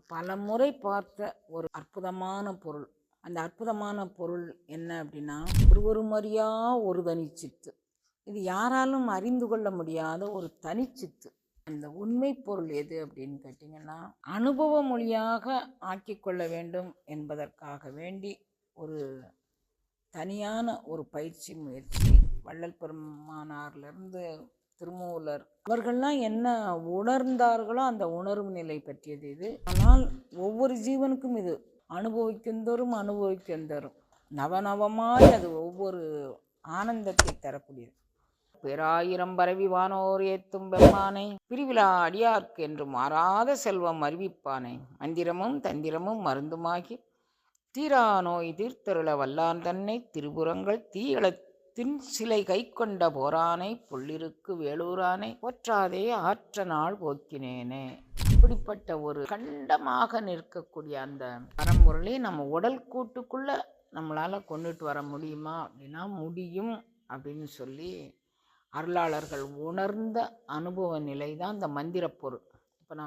நான் பல முறை பார்த்த ஒரு அற்புதமான பொருள். அந்த அற்புதமான பொருள் என்ன அப்படின்னா ஒரு ஒரு அறியா ஒரு தனிச்சித்து இது யாராலும் அறிந்து கொள்ள முடியாத ஒரு தனிச்சித்து அந்த உண்மை பொருள் எது அப்படின்னு கேட்டிங்கன்னா அனுபவ மொழியாக ஆக்கிக்கொள்ள வேண்டும் என்பதற்காக வேண்டி ஒரு தனியான ஒரு பயிற்சி முயற்சி. வள்ளல் பெருமானார்லேருந்து திருமூலர். அவர்கள்லாம் என்ன உணர்ந்தார்களோ அந்த உணர்வு நிலை பற்றியது இது. ஆனால் ஒவ்வொரு ஜீவனுக்கும் இது அனுபவிக்கின்றோரும் அனுபவிக்கின்றோரும் நவநவமாய் அது ஒவ்வொரு ஆனந்தத்தை தரக்கூடியது. பேராயிரம் பரவி வானோர் ஏத்தும் பெம்மானை பிரிவிழா அடியார்க்கு என்று மாறாத செல்வம் அறிவிப்பானை. மந்திரமும் தந்திரமும் மருந்துமாகி தீரா நோய் தீர்த்தருள வல்லான் தன்னை திருபுறங்கள் திரிபுரங்கள் தின் சிலை கை கொண்ட போரானை புள்ளிருக்கு வேலூரானை போற்றாதே ஆற்ற நாள் போக்கினேனே. இப்படிப்பட்ட ஒரு கண்டமாக நிற்கக்கூடிய அந்த பரம்பொருளை நம்ம உடல் கூட்டுக்குள்ள நம்மளால் கொண்டுட்டு வர முடியுமா அப்படின்னா முடியும் அப்படின்னு சொல்லி அருளாளர்கள் உணர்ந்த அனுபவ நிலை தான் இந்த மந்திரப்பொருள்